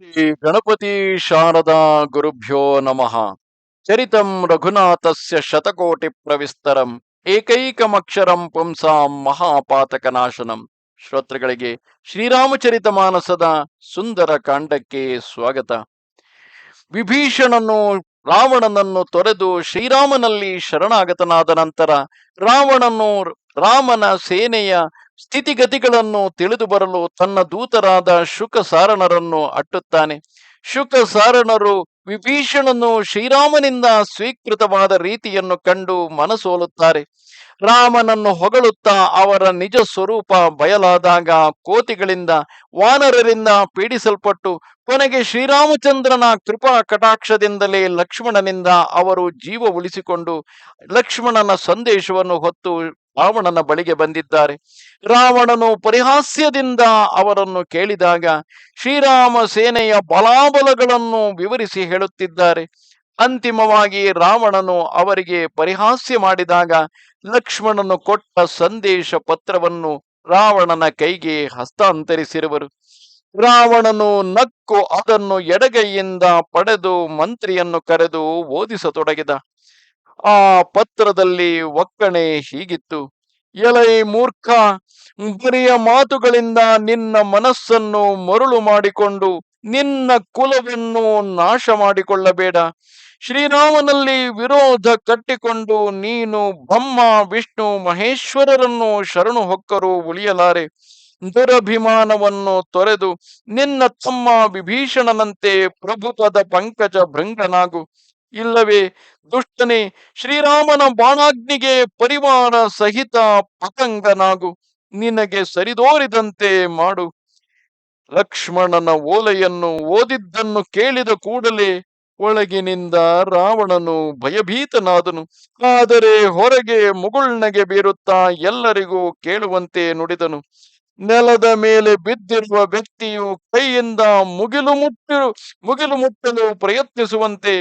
ಶ್ರೀ ಗಣಪತಿ ಶಾರದಾ ಗುರುಭ್ಯೋ ನಮಃ. ಚರಿತಂ ರಘುನಾಥಸ್ಯ ಶತಕೋಟಿ ಪ್ರವಿಸ್ತರಂ, ಏಕೈಕಮಕ್ಷರಂ ಪುಂಸಾಂ ಮಹಾಪಾತಕನಾಶನಂ. ಶ್ರೋತೃಗಳಿಗೆ ಶ್ರೀರಾಮಚರಿತ ಮಾನಸದ ಸುಂದರ ಕಾಂಡಕ್ಕೆ ಸ್ವಾಗತ. ವಿಭೀಷಣನು ರಾವಣನನ್ನು ತೊರೆದು ಶ್ರೀರಾಮನಲ್ಲಿ ಶರಣಾಗತನಾದ ನಂತರ ರಾವಣನು ರಾಮನ ಸೇನೆಯ ಸ್ಥಿತಿಗತಿಗಳನ್ನು ತಿಳಿದು ಬರಲು ತನ್ನ ದೂತರಾದ ಶುಕ ಸಾರಣರನ್ನು ಅಟ್ಟುತ್ತಾನೆ. ಶುಕ ಸಾರಣರು ವಿಭೀಷಣನು ಶ್ರೀರಾಮನಿಂದ ಸ್ವೀಕೃತವಾದ ರೀತಿಯನ್ನು ಕಂಡು ಮನಸೋಲುತ್ತಾರೆ. ರಾಮನನ್ನು ಹೊಗಳುತ್ತಾ ಅವರ ನಿಜ ಸ್ವರೂಪ ಬಯಲಾದಾಗ ಕೋತಿಗಳಿಂದ ವಾನರರಿಂದ ಪೀಡಿಸಲ್ಪಟ್ಟು ಕೊನೆಗೆ ಶ್ರೀರಾಮಚಂದ್ರನ ಕೃಪಾ ಕಟಾಕ್ಷದಿಂದಲೇ ಲಕ್ಷ್ಮಣನಿಂದ ಅವರು ಜೀವ ಉಳಿಸಿಕೊಂಡು ಲಕ್ಷ್ಮಣನ ಸಂದೇಶವನ್ನು ಹೊತ್ತು ರಾವಣನ ಬಳಿಗೆ ಬಂದಿದ್ದಾರೆ. ರಾವಣನು ಪರಿಹಾಸ್ಯದಿಂದ ಅವರನ್ನು ಕೇಳಿದಾಗ ಶ್ರೀರಾಮ ಸೇನೆಯ ಬಲಾಬಲಗಳನ್ನು ವಿವರಿಸಿ ಹೇಳುತ್ತಿದ್ದಾರೆ. ಅಂತಿಮವಾಗಿ ರಾವಣನು ಅವರಿಗೆ ಪರಿಹಾಸ್ಯ ಮಾಡಿದಾಗ ಲಕ್ಷ್ಮಣನು ಕೊಟ್ಟ ಸಂದೇಶ ಪತ್ರವನ್ನು ರಾವಣನ ಕೈಗೆ ಹಸ್ತಾಂತರಿಸಿರುವರು. ರಾವಣನು ನಕ್ಕು ಅದನ್ನು ಎಡಗೈಯಿಂದ ಪಡೆದು ಮಂತ್ರಿಯನ್ನು ಕರೆದು ಓದಿಸತೊಡಗಿದ. ಆ ಪತ್ರದಲ್ಲಿ ಒಕ್ಕಣೆ ಹೀಗಿತ್ತು. ಎಲೈ ಮೂರ್ಖ, ಬರಿಯ ಮಾತುಗಳಿಂದ ನಿನ್ನ ಮನಸ್ಸನ್ನು ಮರುಳು ಮಾಡಿಕೊಂಡು ನಿನ್ನ ಕುಲವನ್ನು ನಾಶ ಮಾಡಿಕೊಳ್ಳಬೇಡ. ಶ್ರೀರಾಮನಲ್ಲಿ ವಿರೋಧ ಕಟ್ಟಿಕೊಂಡು ನೀನು ಬ್ರಹ್ಮ, ವಿಷ್ಣು, ಮಹೇಶ್ವರರನ್ನು ಶರಣು ಹೊಕ್ಕರು ಉಳಿಯಲಾರೆ. ದುರಭಿಮಾನವನ್ನು ತೊರೆದು ನಿನ್ನ ತಮ್ಮ ವಿಭೀಷಣನಂತೆ ಪ್ರಭುತ್ವದ ಪಂಕಜ ಭೃಂಗನಾಗು. ಇಲ್ಲವೇ? ದುಷ್ಟನೇ, ಶ್ರೀರಾಮನ ಬಾಣಾಗ್ನಿಗೆ ಪರಿವಾರ ಸಹಿತ ಪತಂಗನಾಗು. ನಿನಗೆ ಸರಿದೋರಿದಂತೆ ಮಾಡು. ಲಕ್ಷ್ಮಣನ ಓಲೆಯನ್ನು ಓದಿದ್ದನ್ನು ಕೇಳಿದ ಕೂಡಲೇ ಒಳಗಿನಿಂದ ರಾವಣನು ಭಯಭೀತನಾದನು. ಆದರೆ ಹೊರಗೆ ಮುಗುಳ್ನಗೆ ಬೀರುತ್ತಾ ಎಲ್ಲರಿಗೂ ಕೇಳುವಂತೆ ನುಡಿದನು. ನೆಲದ ಮೇಲೆ ಬಿದ್ದಿರುವ ವ್ಯಕ್ತಿಯು ಕೈಯಿಂದ ಮುಗಿಲು ಮುಟ್ಟು ಮುಗಿಲು ಮುಟ್ಟಲು ಪ್ರಯತ್ನಿಸುವಂತೆ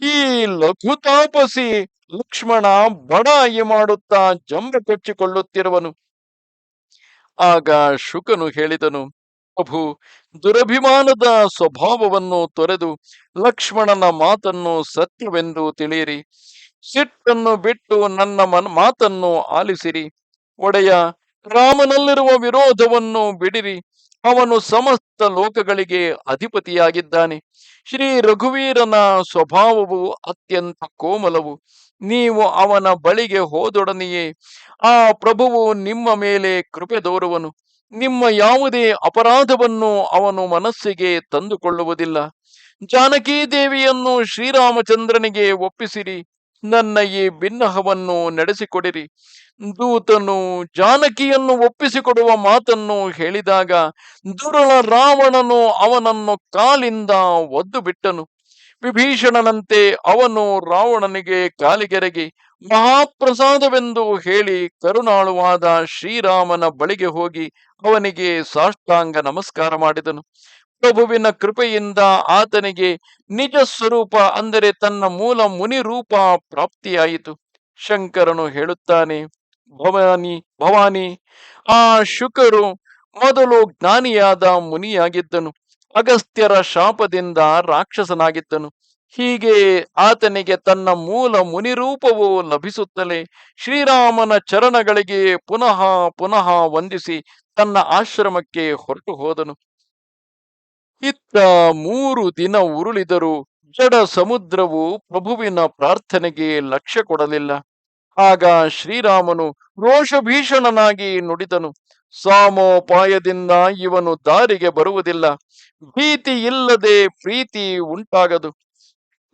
ಈ ಲಘು ತಾಪಸಿ ಲಕ್ಷ್ಮಣ ಬಡಾಯಿ ಮಾಡುತ್ತಾ ಜಂಬ ಕೊಚ್ಚಿಕೊಳ್ಳುತ್ತಿರುವನು. ಆಗ ಶುಕನು ಹೇಳಿದನು, ಪ್ರಭು, ದುರಭಿಮಾನದ ಸ್ವಭಾವವನ್ನು ತೊರೆದು ಲಕ್ಷ್ಮಣನ ಮಾತನ್ನು ಸತ್ಯವೆಂದು ತಿಳಿಯಿರಿ. ಸಿಟ್ಟನ್ನು ಬಿಟ್ಟು ನನ್ನ ಮಾತನ್ನು ಆಲಿಸಿರಿ. ಒಡೆಯ ರಾಮನಲ್ಲಿರುವ ವಿರೋಧವನ್ನು ಬಿಡಿರಿ. ಅವನು ಸಮಸ್ತ ಲೋಕಗಳಿಗೆ ಅಧಿಪತಿಯಾಗಿದ್ದಾನೆ. ಶ್ರೀ ರಘುವೀರನ ಸ್ವಭಾವವು ಅತ್ಯಂತ ಕೋಮಲವು. ನೀವು ಅವನ ಬಳಿಗೆ ಹೋದೊಡನೆಯೇ. ಆ ಪ್ರಭುವು ನಿಮ್ಮ ಮೇಲೆ ಕೃಪೆ ದೋರುವನು ನಿಮ್ಮ ಯಾವುದೇ ಅಪರಾಧವನ್ನು ಅವನು ಮನಸ್ಸಿಗೆ ತಂದುಕೊಳ್ಳುವುದಿಲ್ಲ. ಜಾನಕಿ ದೇವಿಯನ್ನು ಶ್ರೀರಾಮಚಂದ್ರನಿಗೆ ಒಪ್ಪಿಸಿರಿ. ನನ್ನ ಈ ಬಿನ್ನಹವನ್ನು ನಡೆಸಿಕೊಡಿರಿ. ದೂತನು ಜಾನಕಿಯನ್ನು ಒಪ್ಪಿಸಿಕೊಡುವ ಮಾತನ್ನು ಹೇಳಿದಾಗ ದುರುಳ ರಾವಣನು ಅವನನ್ನು ಕಾಲಿಂದ ಒದ್ದು ಬಿಟ್ಟನು ವಿಭೀಷಣನಂತೆ ಅವನು ರಾವಣನಿಗೆ ಕಾಲಿಗೆರಗಿ, ಮಹಾಪ್ರಸಾದವೆಂದು ಹೇಳಿ ಕರುಣಾಳುವಾದ ಶ್ರೀರಾಮನ ಬಳಿಗೆ ಹೋಗಿ ಅವನಿಗೆ ಸಾಷ್ಟಾಂಗ ನಮಸ್ಕಾರ ಮಾಡಿದನು. ಪ್ರಭುವಿನ ಕೃಪೆಯಿಂದ ಆತನಿಗೆ ನಿಜ ಸ್ವರೂಪ, ಅಂದರೆ ತನ್ನ ಮೂಲ ಮುನಿ ರೂಪ ಪ್ರಾಪ್ತಿಯಾಯಿತು. ಶಂಕರನು ಹೇಳುತ್ತಾನೆ, ಭವಾನಿ ಭವಾನಿ, ಆ ಶುಕರು ಮೊದಲು ಜ್ಞಾನಿಯಾದ ಮುನಿಯಾಗಿದ್ದನು, ಅಗಸ್ತ್ಯರ ಶಾಪದಿಂದ ರಾಕ್ಷಸನಾಗಿದ್ದನು. ಹೀಗೆ ಆತನಿಗೆ ತನ್ನ ಮೂಲ ಮುನಿರೂಪವು ಲಭಿಸುತ್ತಲೇ ಶ್ರೀರಾಮನ ಚರಣಗಳಿಗೆ ಪುನಃ ಪುನಃ ವಂದಿಸಿ ತನ್ನ ಆಶ್ರಮಕ್ಕೆ ಹೊರಟು ಹೋದನು. ಮೂರು ದಿನ ಉರುಳಿದರು ಜಡ ಸಮುದ್ರವು ಪ್ರಭುವಿನ ಪ್ರಾರ್ಥನೆಗೆ ಲಕ್ಷ್ಯ ಕೊಡಲಿಲ್ಲ. ಆಗ ಶ್ರೀರಾಮನು ರೋಷಭೀಷಣನಾಗಿ ನುಡಿದನು, ಸಾಮೋಪಾಯದಿಂದ ಇವನು ದಾರಿಗೆ ಬರುವುದಿಲ್ಲ. ಭೀತಿ ಇಲ್ಲದೆ ಪ್ರೀತಿ ಉಂಟಾಗದು.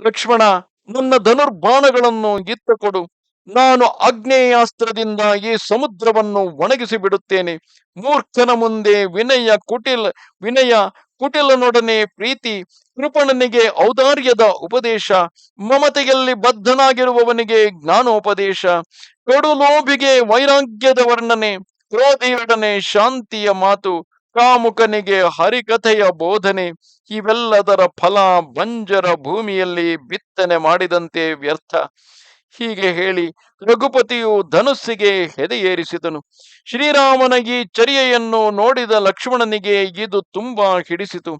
ಲಕ್ಷ್ಮಣ, ನನ್ನ ಧನುರ್ಬಾಣಗಳನ್ನು ಇತ್ತ ಕೊಡು ನಾನು ಅಗ್ನೇಯಾಸ್ತ್ರದಿಂದ ಈ ಸಮುದ್ರವನ್ನು ಒಣಗಿಸಿ ಬಿಡುತ್ತೇನೆ ಮೂರ್ಖನ ಮುಂದೆ ವಿನಯ ಕುಟಿಲ, ವಿನಯ ಕುಟಿಲನೊಡನೆ ಪ್ರೀತಿ ಕೃಪಣನಿಗೆ ಔದಾರ್ಯದ ಉಪದೇಶ, ಮಮತೆಯಲ್ಲಿ ಬದ್ಧನಾಗಿರುವವನಿಗೆ ಜ್ಞಾನೋಪದೇಶ, ಕಡುಲೋಭಿಗೆ ವೈರಾಗ್ಯದ ವರ್ಣನೆ ಕ್ರೋಧಿಯೊಡನೆ ಶಾಂತಿಯ ಮಾತು, ಕಾಮುಕನಿಗೆ ಹರಿಕಥೆಯ ಬೋಧನೆ, ಇವೆಲ್ಲದರ ಫಲ ಬಂಜರ ಭೂಮಿಯಲ್ಲಿ ಬಿತ್ತನೆ ಮಾಡಿದಂತೆ ವ್ಯರ್ಥ. ಹೀಗೆ ಹೇಳಿ ರಘುಪತಿಯು ಧನುಸ್ಸಿಗೆ ಹೆದೆಯೇರಿಸಿದನು. ಶ್ರೀರಾಮನ ಈ ಚರ್ಯೆಯನ್ನು ನೋಡಿದ ಲಕ್ಷ್ಮಣನಿಗೆ ಇದು ತುಂಬಾ ಹಿಡಿಸಿತು.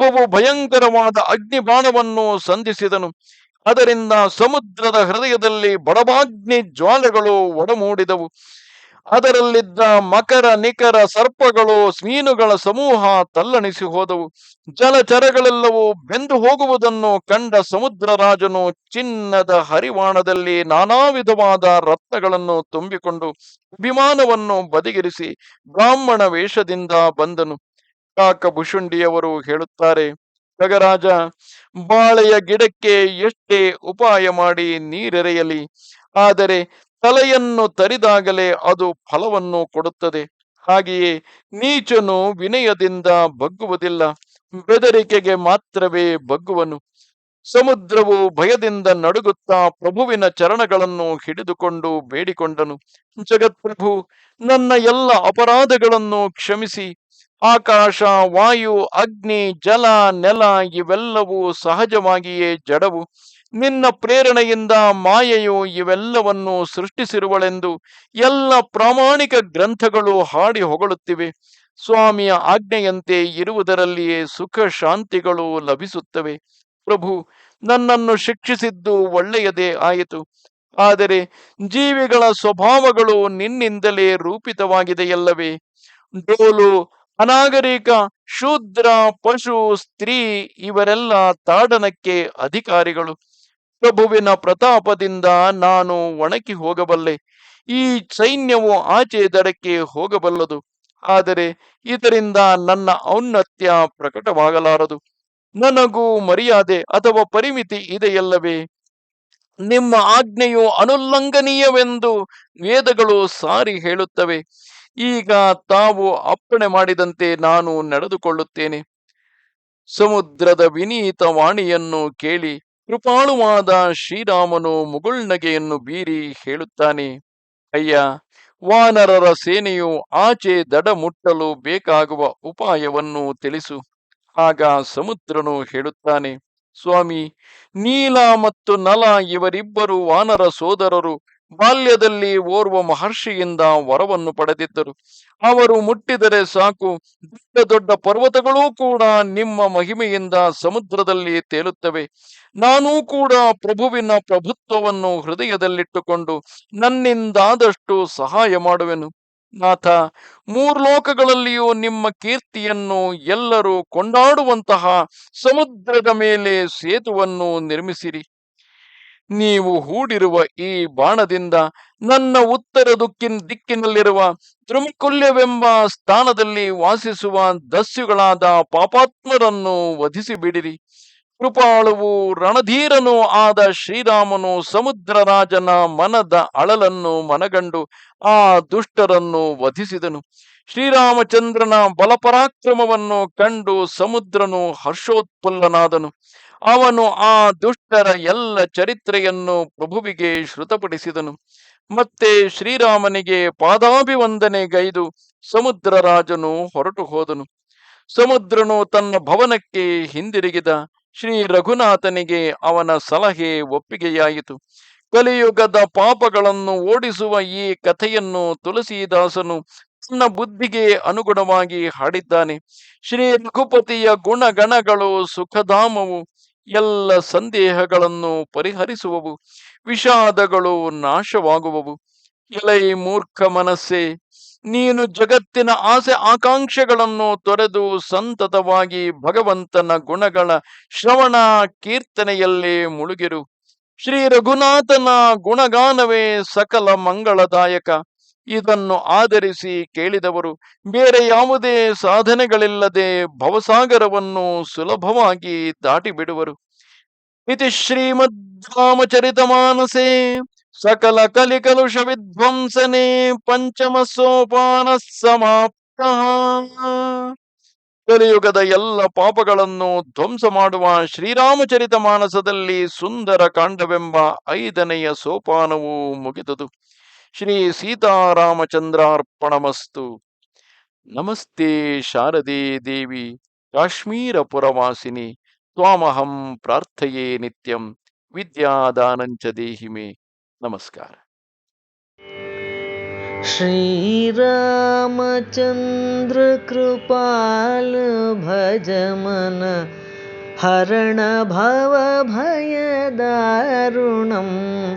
ಸರ್ಪವು ಭಯಂಕರವಾದ ಅಗ್ನಿಬಾಣವನ್ನು ಸಂಧಿಸಿದನು. ಅದರಿಂದ ಸಮುದ್ರದ ಹೃದಯದಲ್ಲಿ ಬಡಬಾಗ್ನಿ ಜ್ವಾಲೆಗಳು ಒಡಮೂಡಿದವು. ಅದರಲ್ಲಿದ್ದ ಮಕರ, ನಿಕರ ಸರ್ಪಗಳು ಮೀನುಗಳ ಸಮೂಹ ತಲ್ಲಣಿಸಿ ಹೋದವು. ಜಲಚರಗಳೆಲ್ಲವೂ ಬೆಂದು ಹೋಗುವುದನ್ನು ಕಂಡ ಸಮುದ್ರ ರಾಜನು ಚಿನ್ನದ ಹರಿವಾಣದಲ್ಲಿ ನಾನಾ ವಿಧವಾದ ರತ್ನಗಳನ್ನು ತುಂಬಿಕೊಂಡು ವಿಮಾನವನ್ನು ಬದಿಗಿರಿಸಿ ಬ್ರಾಹ್ಮಣ ವೇಷದಿಂದ ಬಂದನು. ಕಾಕಭುಷುಂಡಿಯವರು ಹೇಳುತ್ತಾರೆ ನಗರಾಜ ಬಾಳೆಯ ಗಿಡಕ್ಕೆ ಎಷ್ಟೇ ಉಪಾಯ ಮಾಡಿ ನೀರೆರೆಯಲಿ. ಆದರೆ ತಲೆಯನ್ನು ತರಿದಾಗಲೇ ಅದು ಫಲವನ್ನು ಕೊಡುತ್ತದೆ. ಹಾಗೆಯೇ ನೀಚನು ವಿನಯದಿಂದ ಬಗ್ಗುವುದಿಲ್ಲ. ಬೆದರಿಕೆಗೆ ಮಾತ್ರವೇ ಬಗ್ಗುವನು. ಸಮುದ್ರವು ಭಯದಿಂದ ನಡುಗುತ್ತಾ ಪ್ರಭುವಿನ ಚರಣಗಳನ್ನು ಹಿಡಿದುಕೊಂಡು ಬೇಡಿಕೊಂಡನು. ಜಗತ್ಪ್ರಭು, ನನ್ನ ಎಲ್ಲ ಅಪರಾಧಗಳನ್ನು ಕ್ಷಮಿಸಿ. ಆಕಾಶ, ವಾಯು, ಅಗ್ನಿ, ಜಲ, ನೆಲ ಇವೆಲ್ಲವೂ ಸಹಜವಾಗಿಯೇ ಜಡವು. ನಿನ್ನ ಪ್ರೇರಣೆಯಿಂದ ಮಾಯೆಯು ಇವೆಲ್ಲವನ್ನು ಸೃಷ್ಟಿಸಿರುವಳೆಂದು ಎಲ್ಲ ಪ್ರಾಮಾಣಿಕ ಗ್ರಂಥಗಳು ಹಾಡಿ ಹೊಗಳುತ್ತಿವೆ. ಸ್ವಾಮಿಯ ಆಜ್ಞೆಯಂತೆ ಇರುವುದರಲ್ಲಿಯೇ ಸುಖ ಶಾಂತಿಗಳು ಲಭಿಸುತ್ತವೆ. ಪ್ರಭು, ನನ್ನನ್ನು ಶಿಕ್ಷಿಸಿದ್ದು ಒಳ್ಳೆಯದೇ ಆಯಿತು. ಆದರೆ ಜೀವಿಗಳ ಸ್ವಭಾವಗಳು ನಿನ್ನಿಂದಲೇ ರೂಪಿತವಾಗಿದೆಯಲ್ಲವೇ? ಡೋಲು, ಅನಾಗರಿಕ, ಶೂದ್ರ, ಪಶು, ಸ್ತ್ರೀ ಇವರೆಲ್ಲ ತಾಡನಕ್ಕೆ ಅಧಿಕಾರಿಗಳು. ಪ್ರಭುವಿನ ಪ್ರತಾಪದಿಂದ ನಾನು ಒಣಕಿ ಹೋಗಬಲ್ಲೆ. ಈ ಸೈನ್ಯವು ಆಚೆ ದಡಕ್ಕೆ ಹೋಗಬಲ್ಲದು. ಆದರೆ ಇದರಿಂದ ನನ್ನ ಔನ್ನತ್ಯ ಪ್ರಕಟವಾಗಲಾರದು. ನನಗೂ ಮರ್ಯಾದೆ ಅಥವಾ ಪರಿಮಿತಿ ಇದೆಯಲ್ಲವೇ? ನಿಮ್ಮ ಆಜ್ಞೆಯು ಅನುಲ್ಲಂಘನೀಯವೆಂದು ವೇದಗಳು ಸಾರಿ ಹೇಳುತ್ತವೆ. ಈಗ ತಾವು ಅಪ್ಪಣೆ ಮಾಡಿದಂತೆ ನಾನು ನಡೆದುಕೊಳ್ಳುತ್ತೇನೆ. ಸಮುದ್ರದ ವಿನೀತ ವಾಣಿಯನ್ನು ಕೇಳಿ ಕೃಪಾಳುವಾದ ಶ್ರೀರಾಮನು ಮುಗುಳ್ನಗೆಯನ್ನು ಬೀರಿ ಹೇಳುತ್ತಾನೆ, ಅಯ್ಯ, ವಾನರರ ಸೇನೆಯು ಆಚೆ ದಡ ಮುಟ್ಟಲು ಬೇಕಾಗುವ ಉಪಾಯವನ್ನು ತಿಳಿಸು. ಆಗ ಸಮುದ್ರನು ಹೇಳುತ್ತಾನೆ, ಸ್ವಾಮಿ, ನೀಲ ಮತ್ತು ನಲ ಇವರಿಬ್ಬರು ವಾನರ ಸೋದರರು ಬಾಲ್ಯದಲ್ಲಿ ಓರ್ವ ಮಹರ್ಷಿಯಿಂದ ವರವನ್ನು ಪಡೆದಿದ್ದರು. ಅವರು ಮುಟ್ಟಿದರೆ ಸಾಕು, ದೊಡ್ಡ ದೊಡ್ಡ ಪರ್ವತಗಳೂ ಕೂಡ ನಿಮ್ಮ ಮಹಿಮೆಯಿಂದ ಸಮುದ್ರದಲ್ಲಿ ತೇಲುತ್ತವೆ. ನಾನೂ ಕೂಡ ಪ್ರಭುವಿನ ಪ್ರಭುತ್ವವನ್ನು ಹೃದಯದಲ್ಲಿಟ್ಟುಕೊಂಡು ನನ್ನಿಂದಾದಷ್ಟು ಸಹಾಯ ಮಾಡುವೆನು. ನಾಥ, ಮೂರ್ಲೋಕಗಳಲ್ಲಿಯೂ ನಿಮ್ಮ ಕೀರ್ತಿಯನ್ನು ಎಲ್ಲರೂ ಕೊಂಡಾಡುವಂತಹ ಸಮುದ್ರದ ಮೇಲೆ ಸೇತುವನ್ನು ನಿರ್ಮಿಸಿರಿ. ನೀವು ಹೂಡಿರುವ ಈ ಬಾಣದಿಂದ ನನ್ನ ಉತ್ತರ ದುಕ್ಕಿನ ದಿಕ್ಕಿನಲ್ಲಿರುವ ತ್ರಿಮುಕುಲ್ಯವೆಂಬ ಸ್ಥಾನದಲ್ಲಿ ವಾಸಿಸುವ ದಸ್ಯುಗಳಾದ ಪಾಪಾತ್ಮರನ್ನು ವಧಿಸಿ ಬಿಡಿರಿ ಕೃಪಾಳುವು ರಣಧೀರನೂ ಆದ ಶ್ರೀರಾಮನು ಸಮುದ್ರ ರಾಜನ ಮನದ ಅಳಲನ್ನು ಮನಗಂಡು ಆ ದುಷ್ಟರನ್ನು ವಧಿಸಿದನು. ಶ್ರೀರಾಮಚಂದ್ರನ ಬಲಪರಾಕ್ರಮವನ್ನು ಕಂಡು ಸಮುದ್ರನು ಹರ್ಷೋತ್ಫುಲ್ಲನಾದನು. ಅವನು ಆ ದುಷ್ಟರ ಎಲ್ಲ ಚರಿತ್ರೆಯನ್ನು ಪ್ರಭುವಿಗೆ ಶ್ರುತಪಡಿಸಿದನು ಮತ್ತೆ ಶ್ರೀರಾಮನಿಗೆ ಪಾದಾಭಿವಂದನೆಗೈದು ಸಮುದ್ರ ರಾಜನು ಹೊರಟು ಹೋದನು. ಸಮುದ್ರನು ತನ್ನ ಭವನಕ್ಕೆ ಹಿಂದಿರುಗಿದ ಶ್ರೀ ರಘುನಾಥನಿಗೆ ಅವನ ಸಲಹೆ ಒಪ್ಪಿಗೆಯಾಯಿತು. ಕಲಿಯುಗದ ಪಾಪಗಳನ್ನು ಓಡಿಸುವ ಈ ಕಥೆಯನ್ನು ತುಳಸಿದಾಸನು ತನ್ನ ಬುದ್ಧಿಗೆ ಅನುಗುಣವಾಗಿ ಹಾಡಿದ್ದಾನೆ. ಶ್ರೀ ರಘುಪತಿಯ ಗುಣಗಣಗಳು ಸುಖಧಾಮವು ಎಲ್ಲ ಸಂದೇಹಗಳನ್ನು ಪರಿಹರಿಸುವವು, ವಿಷಾದಗಳು ನಾಶವಾಗುವವು. ಎಲೈ ಮೂರ್ಖ ಮನಸ್ಸೆ, ನೀನು ಜಗತ್ತಿನ ಆಸೆ ಆಕಾಂಕ್ಷೆಗಳನ್ನು ತೊರೆದು ಸಂತತವಾಗಿ ಭಗವಂತನ ಗುಣಗಳ ಶ್ರವಣ ಕೀರ್ತನೆಯಲ್ಲಿ ಮುಳುಗಿರು. ಶ್ರೀ ರಘುನಾಥನ ಗುಣಗಾನವೇ ಸಕಲ ಮಂಗಳದಾಯಕ. ಇದನ್ನು ಆಧರಿಸಿ ಕೇಳಿದವರು, ಬೇರೆ ಯಾವುದೇ ಸಾಧನೆಗಳಿಲ್ಲದೆ ಭವಸಾಗರವನ್ನು ಸುಲಭವಾಗಿ ದಾಟಿ ಬಿಡುವರು ಇತಿ ಶ್ರೀಮದ್ ಮಾನಸೆ ಸಕಲ ಕಲಿಕಲುಷ ವಿಧ್ವಂಸನೆ ಪಂಚಮ ಸೋಪಾನ ಸಮಾಪ್ತ ಕಲಿಯುಗದ ಎಲ್ಲ ಪಾಪಗಳನ್ನು ಧ್ವಂಸ ಮಾಡುವ ಶ್ರೀರಾಮಚರಿತ ಮಾನಸದಲ್ಲಿ ಸುಂದರ ಕಾಂಡವೆಂಬ ಐದನೆಯ ಸೋಪಾನವು ಮುಗಿದುದು. श्री सीतारामचन्द्रार्पणमस्तु नमस्ते शारदे काश्मीरपुरवासिनि त्वामहं प्रार्थये नित्यं विद्यादानञ्च देहि मे। नमस्कार। श्रीरामचन्द्रकृपाल भजमन हरणभवभयदारुणम्